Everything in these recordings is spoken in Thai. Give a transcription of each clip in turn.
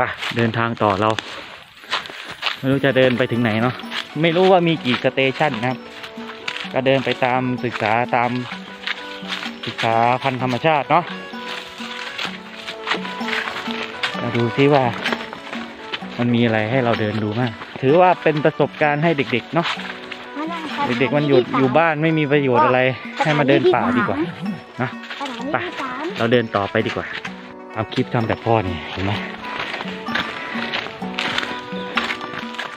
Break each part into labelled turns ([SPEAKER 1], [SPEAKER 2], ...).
[SPEAKER 1] ไปเดินทางต่อเรา ไม่รู้จะเดินไปถึงไหนเนาะไม่รู้ว่ามีกี่สเตชันนะครับ ก็เดินไปตามศึกษาตามศึกษาพันธุ์ธรรมชาติเนาะมาดูซิว่า มันมีอะไรให้เราเดินดูบ้างถือว่าเป็นประสบการณ์ให้เด็กๆเนาะเด็กๆมันอยู่อยู่บ้านไม่มีประโยชน์อะไร ให้มาเดินป่าดีกว่านะ
[SPEAKER 2] สถานี
[SPEAKER 1] ไป
[SPEAKER 2] ที่สาม
[SPEAKER 1] เราเดินต่อไปดีกว่าทำคลิปทำแบบพ่อนี่เห็นไหม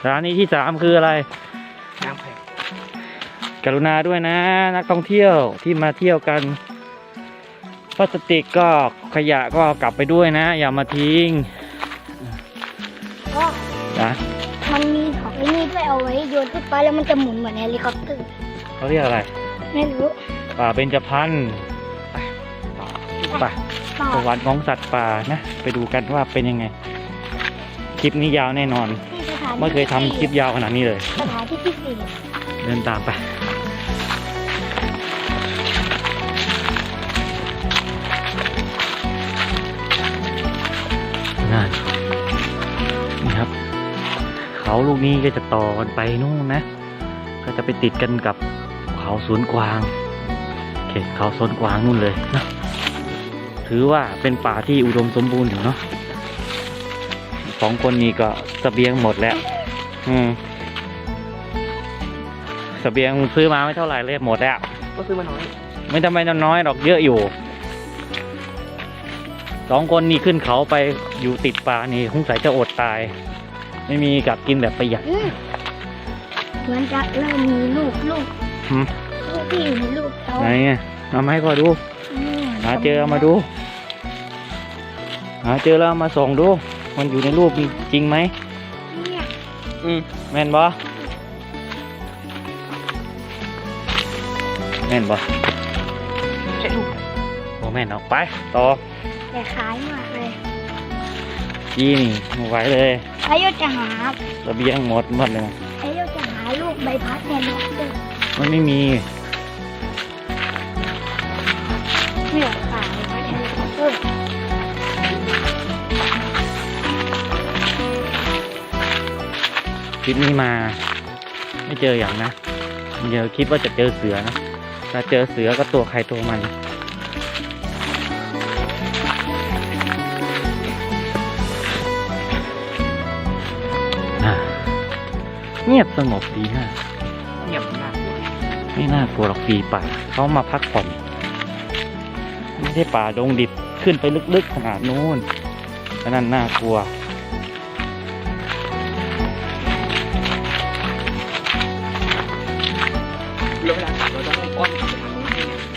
[SPEAKER 1] ร้านนี้ที่สามคืออะไร
[SPEAKER 3] น้ำแข็ง
[SPEAKER 1] กรุณาด้วยนะ นักท่องเที่ยวที่มาเที่ยวกันพลาสติกก็ขยะก็เอากลับไปด้วยนะ อย่ามาทิ้ง
[SPEAKER 2] ก็
[SPEAKER 1] นะ
[SPEAKER 2] มันมีของไอ้นี่ด้วยเอาไว้โยนขึ้นไปแล้วมันจะหมุนเหมือนเฮลิคอปเตอร์
[SPEAKER 1] เขาเรียกอะไร
[SPEAKER 2] ไม่รู้
[SPEAKER 1] ป่าเบญจพรรณไป
[SPEAKER 2] ต่อ
[SPEAKER 1] ประวัติของสัตว์ป่านะ ไปดูกันว่าเป็นยังไง คลิปนี้ยาวแน่นอน
[SPEAKER 2] ที่สถานี
[SPEAKER 1] ไม่เคยทำคลิปยาวขนาดนี้เลย
[SPEAKER 2] สถานที่ที่สี่
[SPEAKER 1] เดินตามไปนั่นนี่ครับ เขาลูกนี้ก็จะต่อกันไปนู่นนะ ก็จะไปติดกันกับเขาสวนกวาง เขตเขาสวนกวางนู่นเลยนะถือว่าเป็นป่าที่อุดมสมบูรณ์อยู่เนาะส องคนนี้ก็เสบียงหมดแล้ว อืมเสบียงซื้อมาไม่เท่าไหร่เลยหมดแล้ว
[SPEAKER 3] ก็ซื้อมาน้อย
[SPEAKER 1] ไม่ทำไมน้อยๆหรอกเยอะอยู่ สองคนนี่ขึ้นเขาไปอยู่ติดป่านี่คงใส่จะอดตาย ไม่มีกับกินแบบประหยัด
[SPEAKER 2] อืมเหมือนจะเริ่มมีลูกลูก
[SPEAKER 1] หืม
[SPEAKER 2] ลูกที่อยู่ในลูกเขา
[SPEAKER 1] ไหนไงเอามาให้พ่อดู
[SPEAKER 2] อืม
[SPEAKER 1] หาเจอเอามาดูหาเจอแล้วเอามาส่องดู มันอยู่ในรูปจริงไหม
[SPEAKER 2] เนี่ย
[SPEAKER 3] อืม
[SPEAKER 1] แม่นบ่แม่นบ่
[SPEAKER 3] ใช่ลูก
[SPEAKER 1] บ่แม่นเอาไปต่อ
[SPEAKER 2] แต่ขายมากเลย
[SPEAKER 1] ยี่นี่ไม่ไหวเลย
[SPEAKER 2] อายุจะหา
[SPEAKER 1] เสบียงหมดหมดเลย
[SPEAKER 2] อายุจะหาลูกใบพัดแทนนกด้วย
[SPEAKER 1] มันไม่มี
[SPEAKER 2] เนี่ยขายพัดแทนนกด้
[SPEAKER 1] คลิปนี้มา ไม่เจออย่างนะเดี๋ยวคิดว่าจะเจอเสือนะถ้าเจอเสือก็ตัวใครตัวมันอะเงียบสงบดีฮะ
[SPEAKER 3] เงียบมาก
[SPEAKER 1] ไม่น่ากลัวหรอกปีป่าเขามาพักผ่อนไม่ใช่ป่าดงดิบขึ้นไปลึกๆขนาดนู้นอันนั้นน่ากลัว
[SPEAKER 3] แล้วเว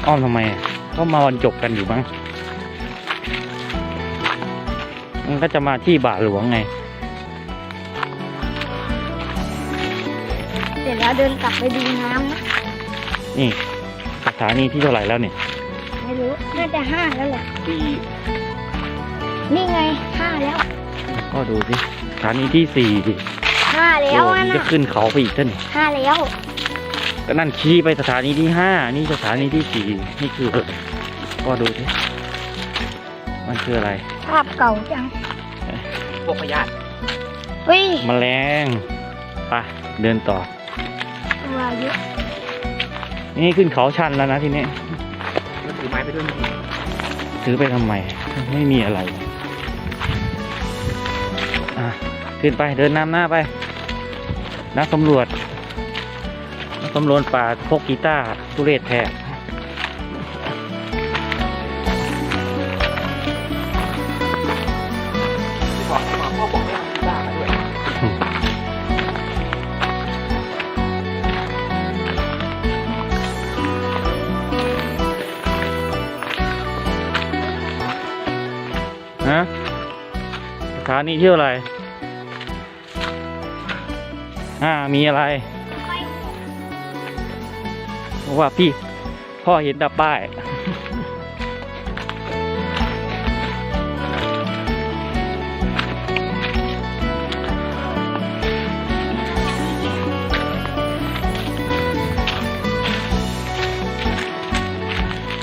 [SPEAKER 3] อ้อมทำ
[SPEAKER 1] ไมอะก็มาวันจบกันอยู่บ้างมันก็จะมาที่บาทหลวงไง
[SPEAKER 2] เสร็จแล้วเดินกลับไปดูน้ำนะ
[SPEAKER 1] นี่สถานีที่เท่าไหร่แล้วเนี่ย
[SPEAKER 2] ไม่รู้น่าจะห้าแล้วแหละ
[SPEAKER 3] ปี
[SPEAKER 2] นี่ไงห้าแล้ว
[SPEAKER 1] ก็ดูสิสถานีที่สี่ดิ
[SPEAKER 2] ห้าแล้ว
[SPEAKER 1] โอ้
[SPEAKER 2] อะ
[SPEAKER 1] มันจะ
[SPEAKER 2] นะ
[SPEAKER 1] ขึ้นเขาไปอีกท่าน
[SPEAKER 2] ห้าแล้ว
[SPEAKER 1] ก็นั่นชี้ไปสถานีที่ห้านี่สถานีที่สี่นี่คืออะไรก็ดูสิมันคืออะไร
[SPEAKER 2] ภาพเก่าจัง
[SPEAKER 3] พวกพยาธิ
[SPEAKER 2] เฮ้ย
[SPEAKER 1] แมลงไปเดินต่อ
[SPEAKER 2] ตัวเยอะ
[SPEAKER 1] นี่ขึ้นเขาชันแล้วนะทีนี้
[SPEAKER 3] แล้วถือไม้ไปด้วยมั้ย
[SPEAKER 1] ซื้อไปทำไม ไม่มีอะไรอะขึ้นไปเดินนำหน้าไป นักสำรวจนักสำรวจป่าพกกีตาร์ทุเรศแท้
[SPEAKER 3] บอบอกพ่อบอกให้ทำบ้ามาด้วย
[SPEAKER 1] ฮะสถานีเที่ยวอะไร อ่า มีอะไร บอกว่าพี่พ่อเห็นแตาป้าย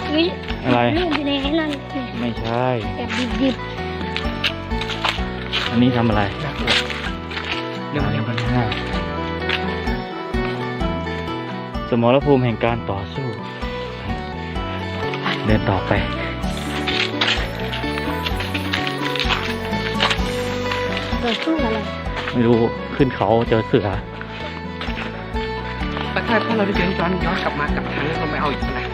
[SPEAKER 2] เฮ้ย
[SPEAKER 1] อะไร
[SPEAKER 2] ลูกอยู่ในนั้นนี่
[SPEAKER 1] ไม่ใช่
[SPEAKER 2] แบบดิบ
[SPEAKER 1] ออันนี้ทำอะไร สมรภูมิแห่งการต่อสู้ เดินต่อไป
[SPEAKER 2] ต่อสู้อะไร
[SPEAKER 1] ไม่รู้ขึ้นเขาเจอเสือ
[SPEAKER 3] แต่ถ้าถ้าเราได้เจอย้อนย้อนกลับมากลับทางนี้เราไม่เอาอีกนะ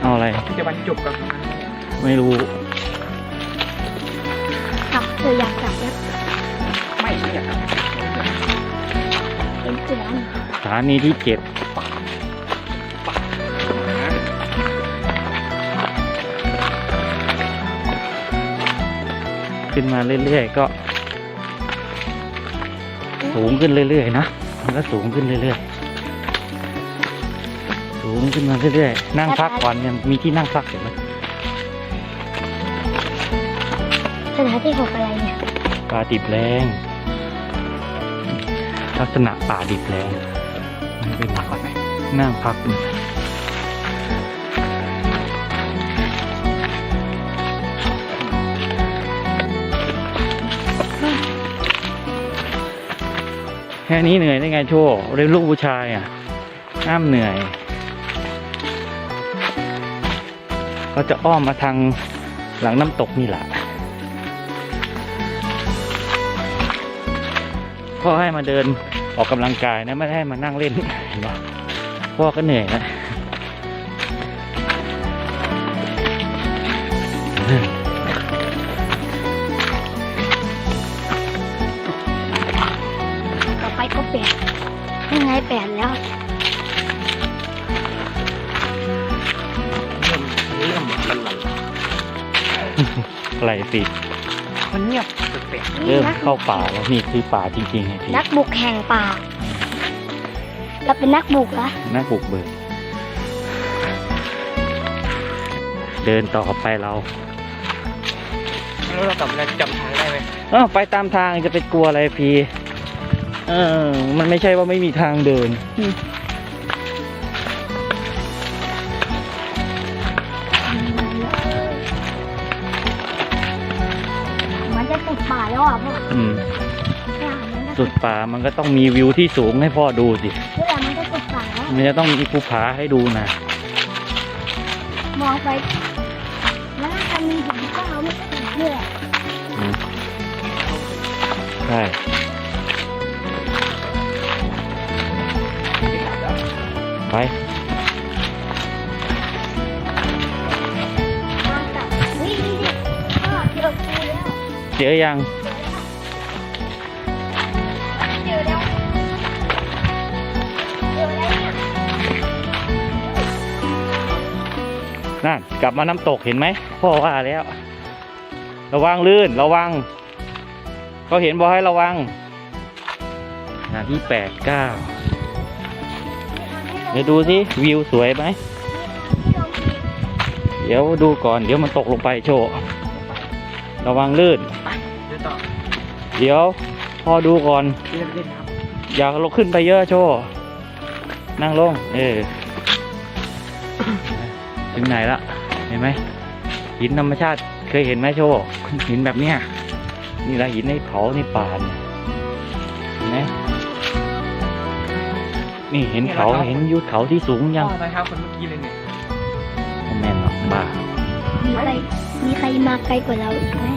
[SPEAKER 1] เอาอะไร
[SPEAKER 3] ที่จะบรรจบกับมัน
[SPEAKER 1] ไม่รู้
[SPEAKER 2] กลับเธออยากกลับแล้ว
[SPEAKER 3] ไม่ใช่อยากกลับ
[SPEAKER 2] เป็นเสือนี่
[SPEAKER 1] สถานีที่เจ็ด ขึ้นมาเรื่อยๆก็ สูงขึ้นเรื่อยๆนะมันก็สูงขึ้นเรื่อยๆ สูงขึ้นมาเรื่อยๆ นั่งพักก่อนยังมีที่นั่งพักเห็นไหม
[SPEAKER 2] สถานที่หกอะไรเนี่ย
[SPEAKER 1] ป่าดิบแรงลักษณะป่าดิบแรงมันเป็น
[SPEAKER 3] พักก่อนไหม
[SPEAKER 1] นั่งพัก ค่นี้เหนื่อยได้ไงโชว์เรียนลูกผู้ชายอะห้ามเหนื่อย ก็จะอ้อมมาทางหลังน้ำตกนี่แหละพ่อให้มาเดินออกกำลังกายนะไม่ได้ให้มานั่งเล่นเห็นปะพ่อก็เหนื่อยนะ
[SPEAKER 2] อะ
[SPEAKER 1] ไรสิ
[SPEAKER 3] มันเงียบแปลก
[SPEAKER 1] เริ่มเข้าป่าแล้วนี่คือป่าจริงๆไงพี่
[SPEAKER 2] นักบุกแห่งป่าเราเป็นนักบุกเหรอ
[SPEAKER 1] น่าปลุกเบิกเดินต่อไปเรา
[SPEAKER 3] ๆแล้วเรากลับมาจำทางได้ไหม
[SPEAKER 1] เออไปตามทางจะไปกลัวอะไรพี่ เออ มันไม่ใช่ว่าไม่มีทางเดิน
[SPEAKER 2] มัน อะพ่อ
[SPEAKER 1] อืม
[SPEAKER 2] เนี่ยมันจะ
[SPEAKER 1] สุดป่ามันก็ต้องมีวิวที่สูงให้พ่อดูสิ
[SPEAKER 2] เวลามันจะสุดป่าแล้ว
[SPEAKER 1] มันจะต้องมีภูผาให้ดูนะ
[SPEAKER 2] มองไปมันน่าจะมีหินก้าวไม่ใช่หินเพื่อ
[SPEAKER 1] อืมใช่ไป
[SPEAKER 2] มากับนี่นี่นี่พ่อเจอกูแล้ว
[SPEAKER 1] เจอยัง
[SPEAKER 2] นั่
[SPEAKER 1] นกลับมาน้ำตกเห็นไหมพ่อว่าแล้ว ระวังลื่นระวัง เขาเห็นบอกให้ระวังหน้าที่แปดเก้าเดี๋ยวดูสิวิวสวยไหมเดี๋ยวดูก่อนเดี๋ยวมันตกลงไปโชว์ระวังลื่น
[SPEAKER 3] เดี๋ยว
[SPEAKER 1] พอดูก่อน อย่าลงขึ้นไปเยอะโชว์นั่งลง เออ ถึงไหนละเห็นไหมหินธรรมชาติเคยเห็นไหมโชว์หินแบบเนี้ยนี่ละหินในเขาในป่าเนี่ยเห็นไหมนี่เห็นเขาเห็นยุทธเขาที่สูงำยัง
[SPEAKER 3] พ่อไปเท้าคนเมื่อกี้เลยเนี่ย
[SPEAKER 1] โอ้แม่นหรอกบ้า
[SPEAKER 2] มีใครมีใครมาไกลกว่าเราอีกไหม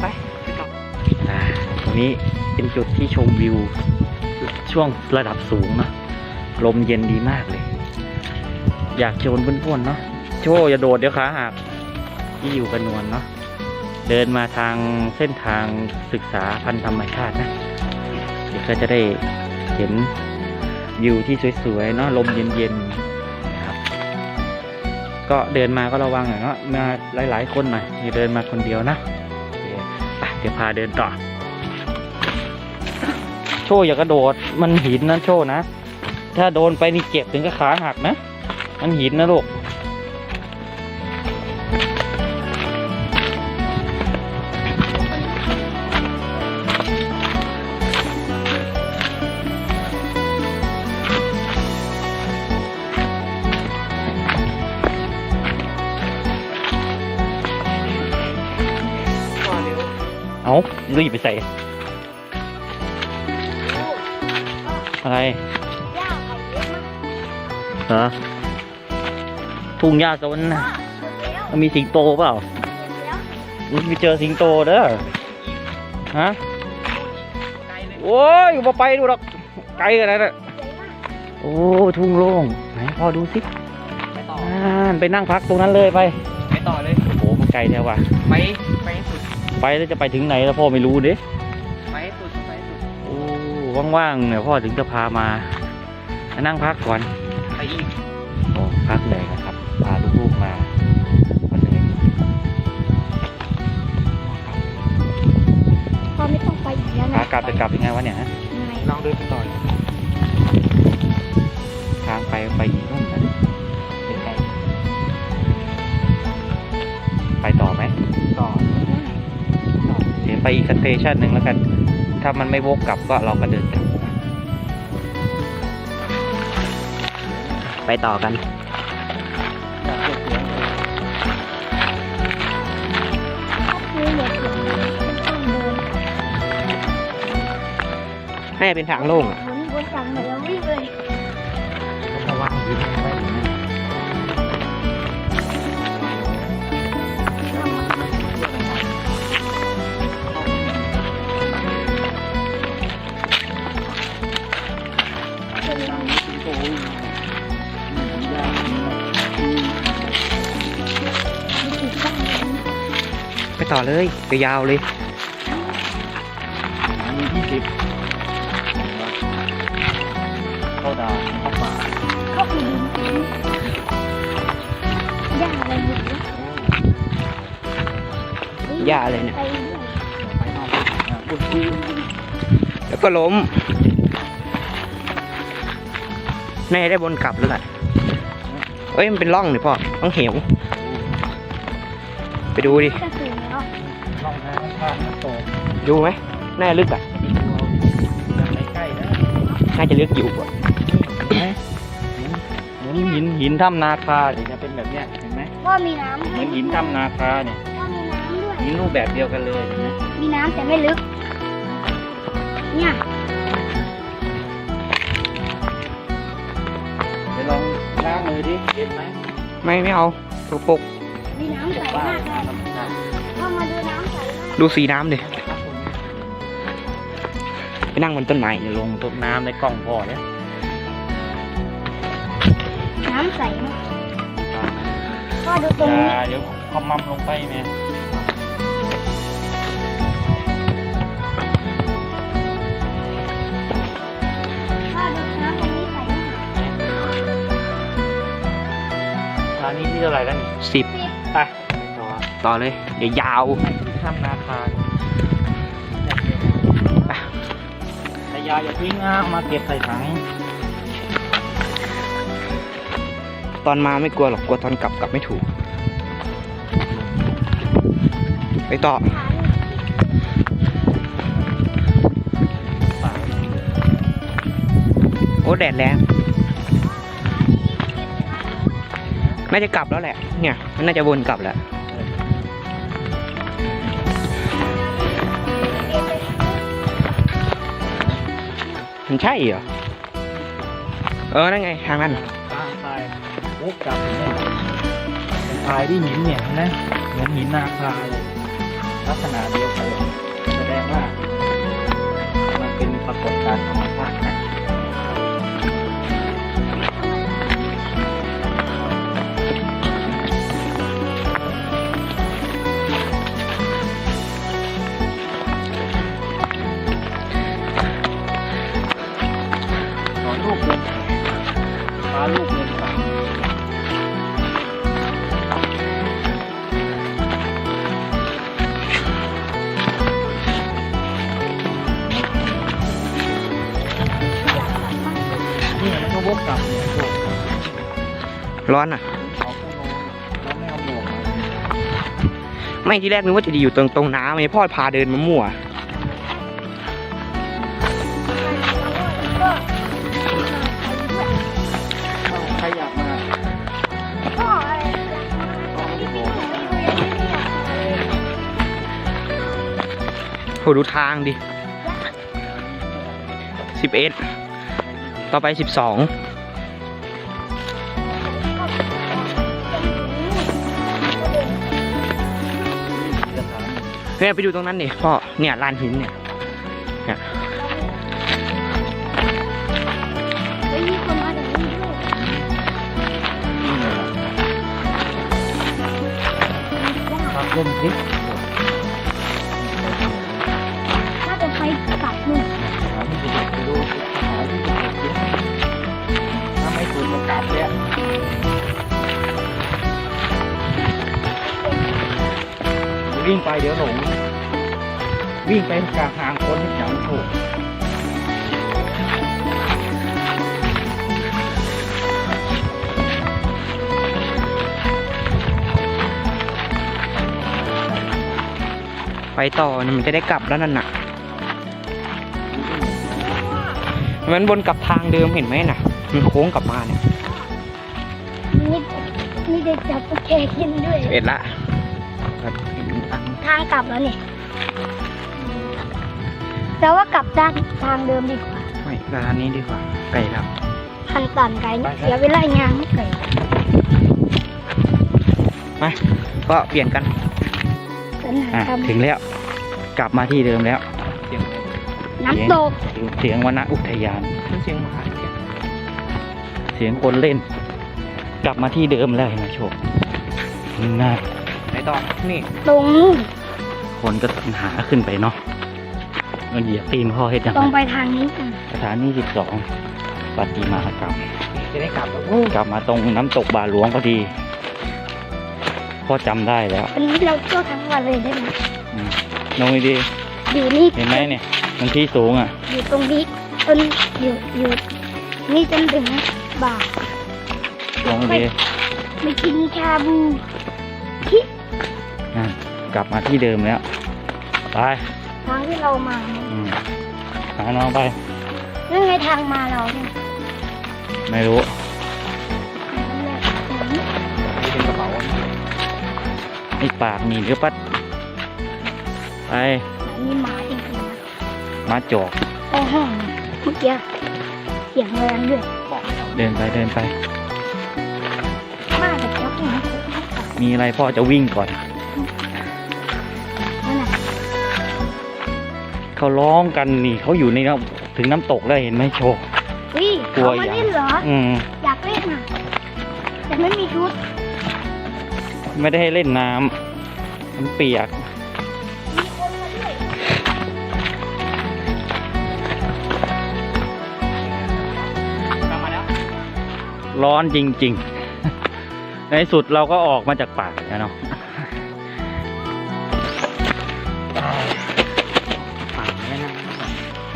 [SPEAKER 3] ไปไปต่อ
[SPEAKER 1] อ่าตรงนี้เป็นจุดที่ชมวิว ช่วงระดับสูงเนอะลมเย็นดีมากเลย อยากชวนเพื่อนๆเนาะโชว์อย่าโดดเดี๋ยวขาหักที่อยู่กันนวลเนาะเดินมาทางเส้นทางศึกษาพันธุ์ธรรมชาตินะเดี๋ยวก็จะได้เห็นวิวที่สวยๆเนาะลมเย็นๆนะครับ ก็เดินมาก็ระวังหน่อยเนาะมาหลายๆคนหน่อยอย่าเดินมาคนเดียวนะเดี๋ยวพาเดินต่อ โชว์อย่ากระโดดมันหินนะโชว์นะ ถ้าโดนไปนี่เจ็บถึงกับขาหักนะ มันหินนะลูกเอารีบไปใส่ อะไร
[SPEAKER 2] ฮะ
[SPEAKER 1] ทุ่งหญ้าโซนน่ะ
[SPEAKER 2] หมดแล้ว
[SPEAKER 1] มันมีสิงโตเปล่า
[SPEAKER 2] หมดแล้ว
[SPEAKER 1] มึงไปเจอสิงโตเด้อฮะโอ้ยมาไปดูหรอกไกลกันนะน่ะ
[SPEAKER 2] ใหญ่มาก
[SPEAKER 1] โอ้ทุ่งโล่งไหนพอดูสิ
[SPEAKER 3] ไปต่อ
[SPEAKER 1] อ่านไปนั่งพักตรงนั้นเลยไป
[SPEAKER 3] ไปต่อเลย
[SPEAKER 1] โอ้โหมันไกลแท้ว่ะ
[SPEAKER 3] ไปไปให้สุด
[SPEAKER 1] ไปแล้วจะไปถึงไหนแล้วพ่อไม่รู้เด้
[SPEAKER 3] ไปให้สุดไปให้สุด
[SPEAKER 1] โอ้ว่างๆเนี่ยพ่อถึงจะพามามานั่งพักก่อน
[SPEAKER 3] ไปอีก
[SPEAKER 1] โอ้พักเลยนะครับพาลูกๆมาก็เลย
[SPEAKER 2] พอไม่ต้องไปอีกแล้ว
[SPEAKER 1] พา
[SPEAKER 2] นะ
[SPEAKER 1] กลับจะกลับยังไงวะเนี่ยฮะ
[SPEAKER 2] ยังไง
[SPEAKER 3] ลองเดินไปต่อเลย
[SPEAKER 1] ทางไปไปอีกนู่นนะไกลๆไปต่อไหม
[SPEAKER 3] ต่อ
[SPEAKER 1] เดี๋ยวไปอีกสเตชันหนึ่งแล้วกัน ถ้ามันไม่วกกลับก็เราก็เดินกลับ ต้อ
[SPEAKER 3] งเดิ
[SPEAKER 2] น
[SPEAKER 3] ให้เป็นทางโล่งอะ
[SPEAKER 2] หมุนวนกลับเหมือนเราวิ่งเลย
[SPEAKER 1] ระวัง อไม่
[SPEAKER 3] ไปต่อเลยยาวๆเลย
[SPEAKER 1] มีที่สิบเข้าดาวเข้าป่า
[SPEAKER 2] ก็คือดินย่าอะไรอยู่นะ
[SPEAKER 3] หญ้าอะไรเนี่ย
[SPEAKER 2] ไปเรื่อย
[SPEAKER 1] ไปนอกอะพูดคุย
[SPEAKER 3] แล้วก็ล้มแม่ได้บนกลับหรือไงเอ้ยมันเป็นร่องนี่พ่อต้องเหว ไปดูดิ ดูไหมน่าจะลึกอะ
[SPEAKER 1] อย่างใกล้ๆนะ
[SPEAKER 3] น่าจะลึกอยู่อะ
[SPEAKER 1] เห็นไหมเหมือนหินหินถ้ำนาคาเนี่ยจะเป็นแบบเนี้ยเห็นไหม
[SPEAKER 2] ว่ามีน้ำ
[SPEAKER 1] เหมือนหินถ้ำนาคาเนี่ย
[SPEAKER 2] ว่ามีน้ำด้วย
[SPEAKER 1] หินรูปแบบเดียวกันเลยเห็นไหม
[SPEAKER 2] มีน้ำแต่ไม่ลึก เนี่ย
[SPEAKER 1] ไปลองล้างมือดิเห็นไหม
[SPEAKER 3] ไม่ไม่เอาตัวปก
[SPEAKER 2] มีน้ำใส
[SPEAKER 1] บ้ามา
[SPEAKER 2] กเลย
[SPEAKER 3] ดูสีน้ำดิไปนั่งบนต้นไม้
[SPEAKER 1] อย่าลงต้นน้ำในกล้องพ่อเนี่ย
[SPEAKER 2] น้ำใสมากพ่อดูต
[SPEAKER 1] อ
[SPEAKER 2] รงนี้
[SPEAKER 1] ย่าเดี๋ยวคอมมัมลงไปแม่
[SPEAKER 2] พ่อดูน้ำตรงนี้ใสมาก
[SPEAKER 1] ทางนี้ที่เท่าไหร่แล้วนี่
[SPEAKER 3] สิบ
[SPEAKER 1] ไปต่อ
[SPEAKER 3] ต่อเลย เดี๋ยวยาว
[SPEAKER 1] ถ้ำนาคาแต่ยาอย่าทิ้งนะเอามาเก็บใส่ถัง
[SPEAKER 3] ตอนมาไม่กลัวหรอกกลัวตอนกลับกลับไม่ถูก ไปต่อโอ้แดดแรงน่าจะกลับแล้วแหละ เนี่ย มันน่าจะวนกลับแล้ว มันใช่เหรอ เออ นั่นไง ทางนั้น
[SPEAKER 1] ทางไปวกกลับเนี่ยเป็นทรายที่หินเนี่ยนะหมเหมือนหินนาคาเลยลักษณะเดียวกันแสดงว่า มันเป็นปรากฏการณ์ธรรม ร้
[SPEAKER 3] อนอะ
[SPEAKER 1] ไม่
[SPEAKER 3] ที่แรกนึกว่าจะดีอยู่ตรงตรงน้ำไงพ่อพาเดินมามั่วโหดูทางดิสิบเอ็ดต่อไปสิบสอง เฮ้ยไปดูตรงนั้นดิพ่อเนี่ยลานหินเนี่ยเนี่ย
[SPEAKER 2] เฮ้ยมีคนมาจากนี่ด้วย
[SPEAKER 1] พักลมสิ วิ่งไปกลางทางคนที่จังถูก
[SPEAKER 3] ไปต่อนะมันจะได้กลับแล้วนั่นน่ะ มันวนกลับทางเดิมเห็นไหมน่ะ มันโค้งกลับมาเนี่ย
[SPEAKER 2] นี่นี่เด็กจับโอเคกินด้วย
[SPEAKER 3] เอ็ดละ
[SPEAKER 2] ทางกลับแล้วนี่ แต่ว่ากลับด้านทางเดิมดีกว่า
[SPEAKER 3] ไม่ร้านนี้ดีกว่า ไกลแล้ว
[SPEAKER 2] พันตันไกลนี่เสียเวลางานไม่ไกล
[SPEAKER 3] ไปก็เปลี่ยนกัน
[SPEAKER 2] ปัญหา
[SPEAKER 1] อะ
[SPEAKER 2] ท
[SPEAKER 1] ถึงแล้ว กลับมาที่เดิมแล้วำ
[SPEAKER 2] น้ำตก
[SPEAKER 1] เสียงวนอุทยาน
[SPEAKER 3] เสียงหมาเนี่ย
[SPEAKER 1] เสียงคนเล่น กลับมาที่เดิมแล้วเห็นไหมโชคน่า
[SPEAKER 3] ไปต่อนี่
[SPEAKER 2] ตรงนู่น
[SPEAKER 1] คนก็สัญหาขึ้นไปเนาะ มันเหยียบตีนพ่อเฮ็ดยัง
[SPEAKER 2] ตรง
[SPEAKER 1] ไง
[SPEAKER 2] ไปทางนี้กัน
[SPEAKER 1] สถานีสิบสองปฏิมากรรม
[SPEAKER 3] จะได้กลับแล้ว
[SPEAKER 1] กลับมาตรงน้ำตกบาหลวงพอดีพ่อจำได้แล้ว
[SPEAKER 2] วันนี้เราเที่ยวทั้งวันเลยได้ไหม
[SPEAKER 1] อืมลงดี
[SPEAKER 2] อยู่นี่
[SPEAKER 1] ๆเห็นไหมเนี่ย มันที่สูงอะ
[SPEAKER 2] อยู่ตรงนี้จนอยู่อยู่นี่จนถึงบ่าย
[SPEAKER 1] ลงดี
[SPEAKER 2] ไปกินชาบูที่
[SPEAKER 1] นั่นกลับมาที่เดิมแล้ว ไป
[SPEAKER 2] ทางที่เรามาเนี่ย
[SPEAKER 1] อืมหาน้องไป
[SPEAKER 2] นั่นไงทางมาเราเนี่ย
[SPEAKER 1] ไม่รู้
[SPEAKER 2] นั่นแหละเหมือน
[SPEAKER 3] เป็นกระเป๋า
[SPEAKER 1] ไอ้ปากมีหรือปัดไป
[SPEAKER 2] มีหมาจริงๆนะ
[SPEAKER 1] มาจอก
[SPEAKER 2] โอ้โหเมื่อกี้เสียงแรงด้วย
[SPEAKER 1] เดินไปเดินไป
[SPEAKER 2] มากแต่ก็ไม่
[SPEAKER 1] มีอะไรพ่อจะวิ่งก่อน
[SPEAKER 2] นั่น
[SPEAKER 1] เขาร้องกันนี่เขาอยู่ในน้ำถึงน้ำตกแล้วเห็นไหมโชว์
[SPEAKER 2] เฮ้ย
[SPEAKER 1] กลัว
[SPEAKER 2] เขามา
[SPEAKER 1] อย่าง
[SPEAKER 2] เล่นเหรอ
[SPEAKER 1] อืม
[SPEAKER 2] อยากเล่นอะแต่ไม่มีชุด
[SPEAKER 1] ไม่ได้ให้เล่นน้ำมันเปียก
[SPEAKER 2] มีคนมาด้วย
[SPEAKER 3] กลับมาแล้ว
[SPEAKER 1] ร้อนจริง ๆ ในสุดเราก็ออกมาจากป่าแล้วเนาะ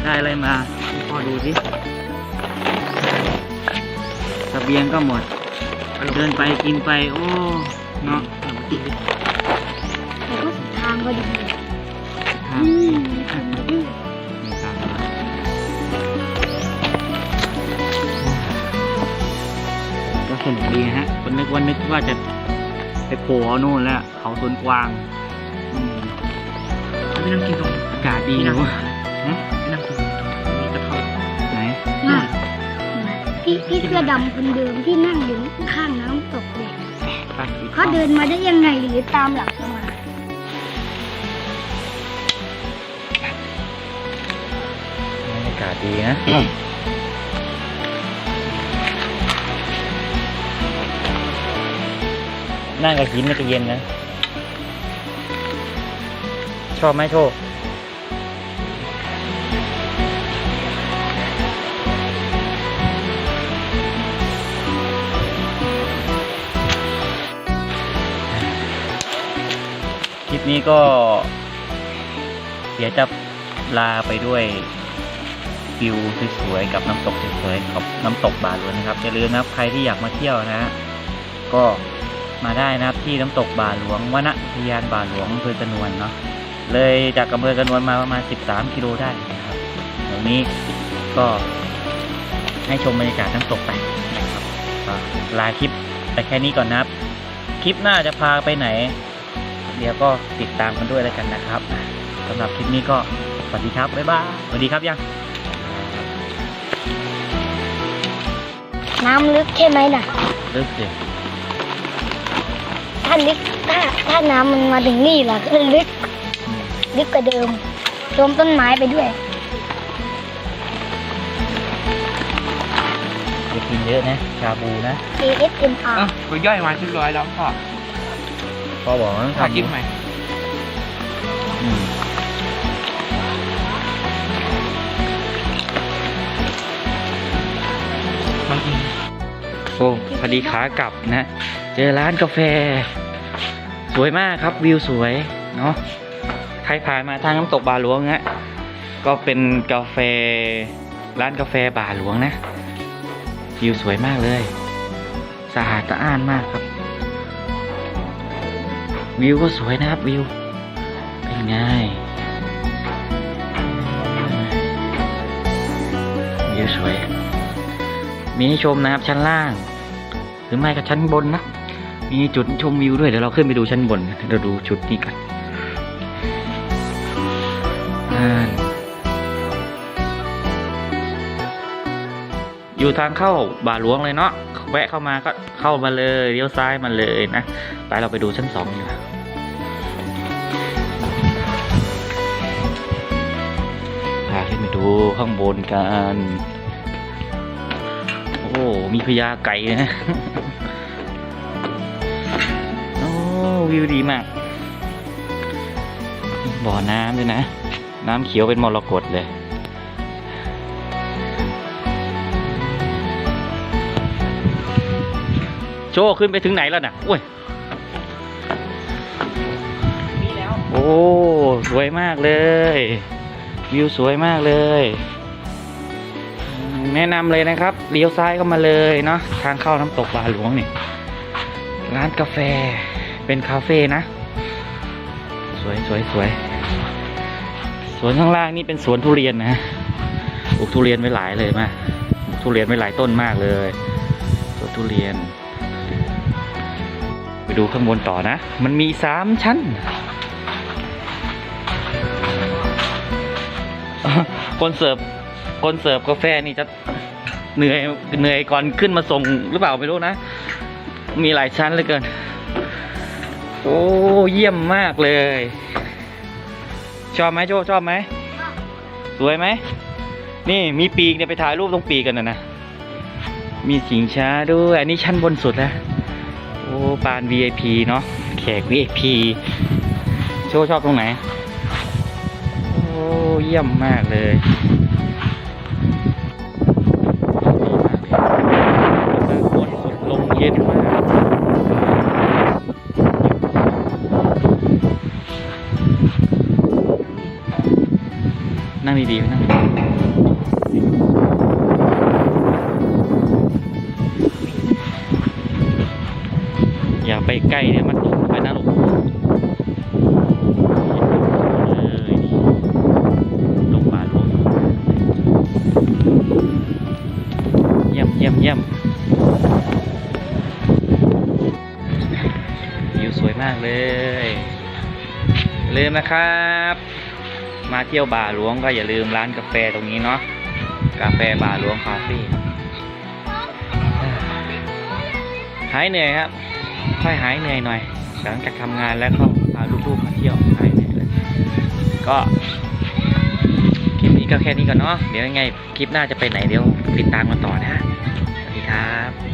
[SPEAKER 1] ได้อะไรมาพ่อดูสิสเบียงก็หมด เดินไปกินไป โอ้ เนาะ
[SPEAKER 2] แต่ก็สุดทางพอดี
[SPEAKER 1] ก็สนุกดีฮะคนนึกว่านึกว่าจะไปโผล่เอานู่นแล้ว เขาสวนกวางอืม
[SPEAKER 3] ไม่นั่งกินตรง
[SPEAKER 1] อากาศดีนะ
[SPEAKER 2] พี่พี่เสื้อดำคนเดิมที่นั่งอยู่ข้างน้ำตกเลย
[SPEAKER 1] ไปอีก
[SPEAKER 2] เขาเดินมาได้ยังไงหรือตามหลังเรามา
[SPEAKER 1] บรรยากาศดีนะ นั่งกับหินมันจะเย็นนะ ชอบไหมโชค นี้ก็ เดี๋ยวจะลาไปด้วยวิวสวยๆกับน้ำตกสวยๆกับน้ำตกบาหลวงนะครับอย่าลืมนะครับใครที่อยากมาเที่ยวนะฮะก็มาได้นะครับที่น้ำตกบาหลวงวนอุทยานบาหลวงอำเภอกระนวนเนาะเลยจากอำเภอกระนวนมาประมาณ 13 กิโลได้นะครับเดี๋ยวนี้ก็ให้ชมบรรยากาศน้ำตกไปนะครับลาคลิปไปแค่นี้ก่อนนะครับ คลิปหน้าจะพาไปไหน เดี๋ยวก็ติดตามกันด้วยแล้วกันนะครับสำหรับคลิปนี้ก็สวัสดีครับบ๊ายบายสวัสดีครับยัง
[SPEAKER 2] น้ำลึกใช่ไหมน่ะ
[SPEAKER 1] เลิกสิ
[SPEAKER 2] ถ้าลึกถ้าถ้าน้ำมันมาถึงนี่ล่ะก็ลึก
[SPEAKER 1] อืม
[SPEAKER 2] ลึกกว่าเดิมรวมต้นไม้ไปด้วย
[SPEAKER 1] อย่ากินเยอะนะชาบูนะ
[SPEAKER 2] ASMR
[SPEAKER 3] อะก็ย่อยมาเรียบร้อยแล้วพ่อ
[SPEAKER 1] พ่อบอกว่าต้อง
[SPEAKER 3] ถ่าย
[SPEAKER 1] ทำ
[SPEAKER 3] คลิปใหม่
[SPEAKER 1] อืม
[SPEAKER 3] บางที
[SPEAKER 1] โอ้พอดีขากลับนะ เจอร้านกาแฟ สวยมากครับวิวสวยเนาะใครผ่านมาทางน้ำตกบาหลวงฮะก็เป็นกาแฟร้านกาแฟบาหลวงนะวิวสวยมากเลย สะอาดสะอ้านมากครับ วิวก็สวยนะครับวิว เป็นไงวิวสวย มีให้ชมนะครับชั้นล่าง หรือไม่ก็ชั้นบนนะ มีจุดชมวิวด้วยเดี๋ยวเราขึ้นไปดูชั้นบนเราดูจุดนี้กันอ่าอยู่ทางเข้าบ่าหลวงเลยเนาะ แวะเข้ามาก็เข้ามาเลยเลี้ยวซ้ายมาเลยนะ ไปเราไปดูชั้นสองดีกว่าพาขึ้นไปดูข้างบนกัน โอ้ มีพญาไก่นะ โอ้ วิวดีมาก บ่อน้ำด้วยนะ น้ำเขียวเป็นมรกตเลย โชว์ขึ้นไปถึงไหนแล้วน่ะโอ้ยโอ้ สวยมากเลย วิวสวยมากเลย แนะนำเลยนะครับ เลี้ยวซ้ายเข้ามาเลยเนาะ ทางเข้าน้ำตกบาหลวงนี่ ร้านกาแฟ เป็นคาเฟ่นะ สวยสวยสวยสวนข้างล่างนี่เป็นสวนทุเรียนนะปลูกทุเรียนไว้หลายเลยมาปลูกทุเรียนไว้หลายต้นมากเลยสวนทุเรียน ดูข้างบนต่อนะ มันมีสามชั้น คนเสิร์ฟ คนเสิร์ฟกาแฟนี่จะเหนื่อย เหนื่อยก่อนขึ้นมาส่งหรือเปล่าไม่รู้นะ มีหลายชั้นเหลยเกิน โอ้เยี่ยมมากเลย ชอบไหมโจชอบไหม สวยไหม นี่มีปีกเนี่ยไปถ่ายรูปตรงปีกกันนะนะ มีสิงช้าด้วย อันนี้ชั้นบนสุดแล้ว โอ้ปาน VIP เนาะแขก VIP โชว์ชอบตรงไหน โอ้เยี่ยมมากเลยด้านบนสุดลมเย็นมากนั่งดีๆนั่ง ยี่ยมเยี่ยมเยี่ยมวิวสวยมากเลย ลืมนะครับ มาเที่ยวบ่าหลวงก็อย่าลืมร้านกาแฟตรงนี้เนาะ กาแฟบ่าหลวงคาเฟ่หายเหนื่อยครับ ค่อยหายเหนื่อยหน่อย หลังจากทำงานแล้วก็พาลูกๆมาเที่ยวหายเหนื่อยเลยก็คลิปนี้ก็แค่นี้ก่อนเนาะ เดี๋ยวยังไงคลิปหน้าจะไปไหนเดี๋ยวติดตามกันต่อนะสวัสดี ครับ
[SPEAKER 2] เขา